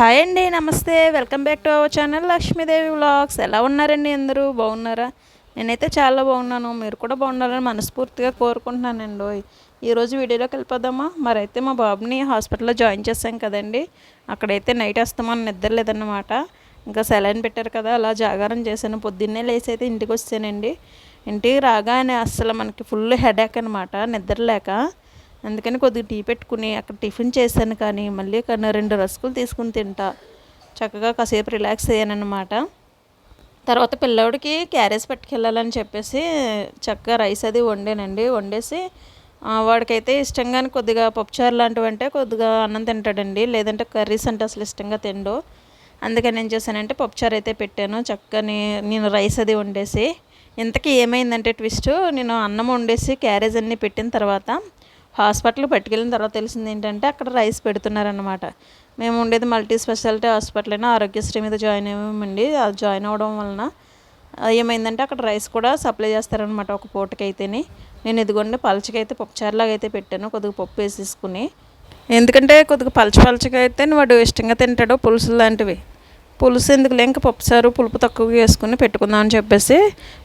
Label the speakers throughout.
Speaker 1: Hi అండి నమస్తే. Welcome back to our channel Lakshmidevi vlogs. ఎలా ఉన్నారండి అందరూ? బాగున్నారా? నేనైతే చాలా బాగున్నాను. మీరు కూడా బాగున్నారని మనస్ఫూర్తిగా కోరుకుంటున్నానండి. ఈరోజు వీడియోలోకి వెళ్ళిపోదామా? మరైతే మా బాబుని హాస్పిటల్లో జాయిన్ చేశాం కదండి. అక్కడైతే నైట్ వేస్తామని నిద్ర లేదన్నమాట. ఇంకా సెలైన్ పెట్టారు కదా అలా జాగారం చేశాను. పొద్దున్నే లేచి అయితే ఇంటికి వచ్చానండి. ఇంటికి రాగానే అస్సలు మనకి ఫుల్ హెడేక్ అనమాట నిద్ర లేక అందుకని కొద్దిగా టీ పెట్టుకుని అక్కడ టిఫిన్ చేశాను కానీ మళ్ళీ కన్నా రెండు రస్కులు తీసుకుని తింటా. చక్కగా కాసేపు రిలాక్స్ అయ్యానమాట తర్వాత పిల్లోడికి క్యారేజ్ పట్టుకెళ్ళాలని చెప్పేసి చక్కగా రైస్ అది వండానండి. వండేసి వాడికైతే ఇష్టంగానే కొద్దిగా పప్పుచారు లాంటివి అంటే కొద్దిగా అన్నం తింటాడండి. లేదంటే కర్రీస్ అంటే అసలు ఇష్టంగా తిండు. అందుకని ఏం చేశానంటే పప్పుచారు అయితే పెట్టాను. చక్కని నేను రైస్ అది వండేసి ఇంతకీ ఏమైందంటే ట్విస్ట్ నేను అన్నం వండేసి క్యారేజ్ అన్నీ పెట్టిన తర్వాత హాస్పిటల్ పట్టుకెళ్ళిన తర్వాత తెలిసింది ఏంటంటే అక్కడ రైస్ పెడుతున్నారనమాట మేము ఉండేది మల్టీ స్పెషాలిటీ హాస్పిటల్ అయినా ఆరోగ్యశ్రీ మీద జాయిన్ అయ్యామండి. అది జాయిన్ అవ్వడం వలన ఏమైందంటే అక్కడ రైస్ కూడా సప్లై చేస్తారనమాట ఒక పూటకైతేనే. నేను ఇదిగోండి పలచకైతే పప్పుచారులాగా అయితే పెట్టాను కొద్దిగా పప్పు వేసేసుకుని. ఎందుకంటే కొద్దిగా పలచ పలచగా అయితే వాడు ఇష్టంగా తింటాడు పులుసు లాంటివి. పులుసు ఎందుకు లేక పప్పుచారు పులుపు తక్కువగా వేసుకుని పెట్టుకుందాం అని చెప్పేసి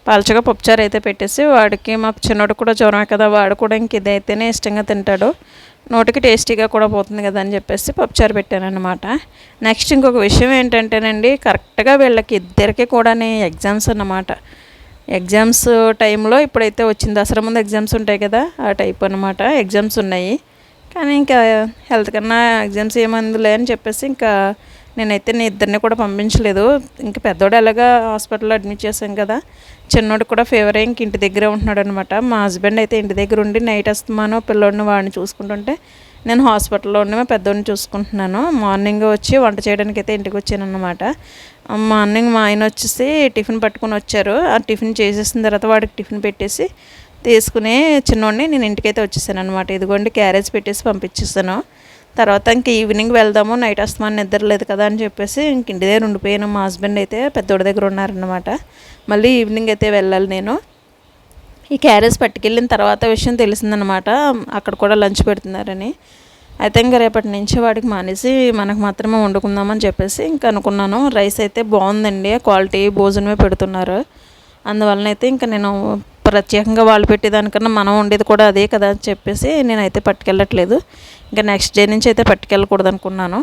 Speaker 1: పలచగా పప్పుచారు అయితే పెట్టేసి వాడికి మాకు చిన్నోడు కూడా జ్వరమే కదా వాడు కూడా ఇంక ఇదైతేనే ఇష్టంగా తింటాడు. నోటికి టేస్టీగా కూడా పోతుంది కదా అని చెప్పేసి పప్పుచారు పెట్టాను అనమాట నెక్స్ట్ ఇంకొక విషయం ఏంటంటేనండి కరెక్ట్గా వీళ్ళకి ఇద్దరికి కూడా ఎగ్జామ్స్ అన్నమాట. ఎగ్జామ్స్ టైంలో ఇప్పుడైతే వచ్చింది దసరా ముందు ఎగ్జామ్స్ ఉంటాయి కదా ఆ టైప్ అనమాట ఎగ్జామ్స్ ఉన్నాయి. కానీ ఇంకా హెల్త్ కన్నా ఎగ్జామ్స్ ఏమందులే అని చెప్పేసి ఇంకా నేనైతే నేను ఇద్దరిని కూడా పంపించలేదు. ఇంక పెద్దోడు ఎలాగా హాస్పిటల్లో అడ్మిట్ చేశాం కదా చిన్నోడు కూడా ఫీవర్ ఇంక ఇంటి దగ్గరే ఉంటున్నాడు అనమాట మా హస్బెండ్ అయితే ఇంటి దగ్గర ఉండి నైట్ వస్తున్నాను పిల్లోడిని వాడిని చూసుకుంటుంటే నేను హాస్పిటల్లో ఉండి మా పెద్దోడిని చూసుకుంటున్నాను. మార్నింగ్ వచ్చి వంట చేయడానికి అయితే ఇంటికి వచ్చాను అనమాట మార్నింగ్ మా ఆయన వచ్చేసి టిఫిన్ పట్టుకుని వచ్చారు. ఆ టిఫిన్ చేసేసిన తర్వాత వాడికి టిఫిన్ పెట్టేసి తీసుకుని చిన్నోడిని నేను ఇంటికైతే వచ్చేసాను అనమాట ఇదిగోండి క్యారేజ్ పెట్టేసి పంపించేస్తాను తర్వాత ఇంక ఈవినింగ్ వెళ్దాము నైట్ వస్తామని నిద్ర లేదు కదా అని చెప్పేసి ఇంక ఇంటి దగ్గర ఉండిపోయాను. మా హస్బెండ్ అయితే పెద్దోడి దగ్గర ఉన్నారనమాట మళ్ళీ ఈవినింగ్ అయితే వెళ్ళాలి నేను. ఈ క్యారేజ్ పట్టుకెళ్ళిన తర్వాత విషయం తెలిసిందనమాట అక్కడ కూడా లంచ్ పెడుతున్నారని. అయితే ఇంకా రేపటి నుంచి వాడికి మానేసి మనకు మాత్రమే వండుకుందామని చెప్పేసి ఇంకా అనుకున్నాను. రైస్ అయితే బాగుందండి క్వాలిటీ భోజనమే పెడుతున్నారు. అందువలన అయితే ఇంకా నేను ప్రత్యేకంగా వాళ్ళు పెట్టేదానికన్నా మనం ఉండేది కూడా అదే కదా అని చెప్పేసి నేనైతే పట్టుకెళ్ళట్లేదు. ఇంకా నెక్స్ట్ డే నుంచి అయితే పట్టుకెళ్ళకూడదు అనుకున్నాను.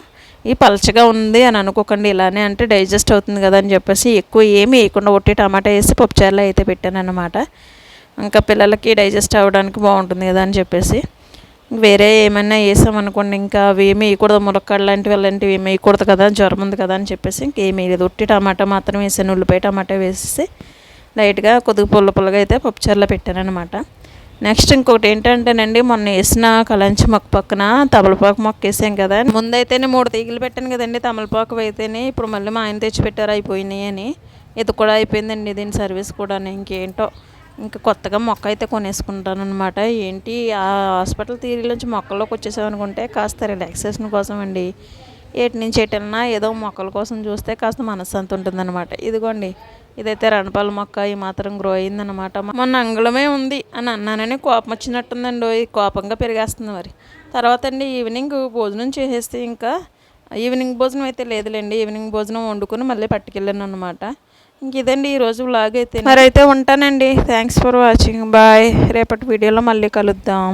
Speaker 1: ఈ పలచగా ఉంది అని అనుకోకండి ఇలానే అంటే డైజెస్ట్ అవుతుంది కదా అని చెప్పేసి ఎక్కువ ఏమి వేయకుండా ఒట్టి టమాటా వేసి పప్పుచారులో అయితే పెట్టాను అనమాట ఇంకా పిల్లలకి డైజెస్ట్ అవ్వడానికి బాగుంటుంది కదా అని చెప్పేసి. వేరే ఏమైనా వేసామనుకోండి ఇంకా అవి ఏమి వేయకూడదు. ములక్కాడ లాంటివి అలాంటివి ఏమి వేయకూడదు కదా జ్వరం ఉంది కదా అని చెప్పేసి ఇంకేమి లేదు. ఒట్టి టమాటా మాత్రం వేసాను ఉల్లిపాయ టమాటా వేసేసి లైట్గా కొద్దిగా పుల్ల పుల్లగా అయితే పప్పుచారులో పెట్టానమాట నెక్స్ట్ ఇంకొకటి ఏంటంటేనండి మొన్న వేసిన కలంచి మొక్క పక్కన తమలపాకు మొక్క వేసాం కదా. ముందైతేనే మూడు తీగలు పెట్టాను కదండి తమలపాకు అయితేనే ఇప్పుడు మళ్ళీ మా ఆయన తెచ్చి పెట్టారు అయిపోయినాయి అని. ఇది కూడా అయిపోయిందండి దీని సర్వీస్ కూడా ఇంకేంటో. ఇంకా కొత్తగా మొక్క అయితే కొనేసుకుంటాను అనమాట ఏంటి ఆ హాస్పిటల్ తీరిలోంచి మొక్కల్లోకి వచ్చేసామనుకుంటే కాస్త రిలాక్సేషన్ కోసం అండి. ఏటి నుంచి ఎటన్నా ఏదో మొక్కల కోసం చూస్తే కాస్త మనశ్శాంతి ఉంటుందన్నమాట. ఇదిగోండి ఇదైతే రణపాల మొక్క ఈ మాత్రం గ్రో అయిందనమాట మొన్న అంగుళమే ఉంది అని అన్నానని కోపం వచ్చినట్టుందండి. కోపంగా పెరిగేస్తుంది మరి. తర్వాత అండి ఈవినింగ్ భోజనం చేసేస్తే ఇంకా ఈవినింగ్ భోజనం అయితే లేదులేండి. ఈవినింగ్ భోజనం వండుకొని మళ్ళీ పట్టుకెళ్ళాను అనమాట ఇంక ఇదండి ఈరోజు వ్లాగ్ అయితే. మరైతే అయితే ఉంటానండి. థ్యాంక్స్ ఫర్ వాచింగ్ బాయ్ రేపటి వీడియోలో మళ్ళీ కలుద్దాం.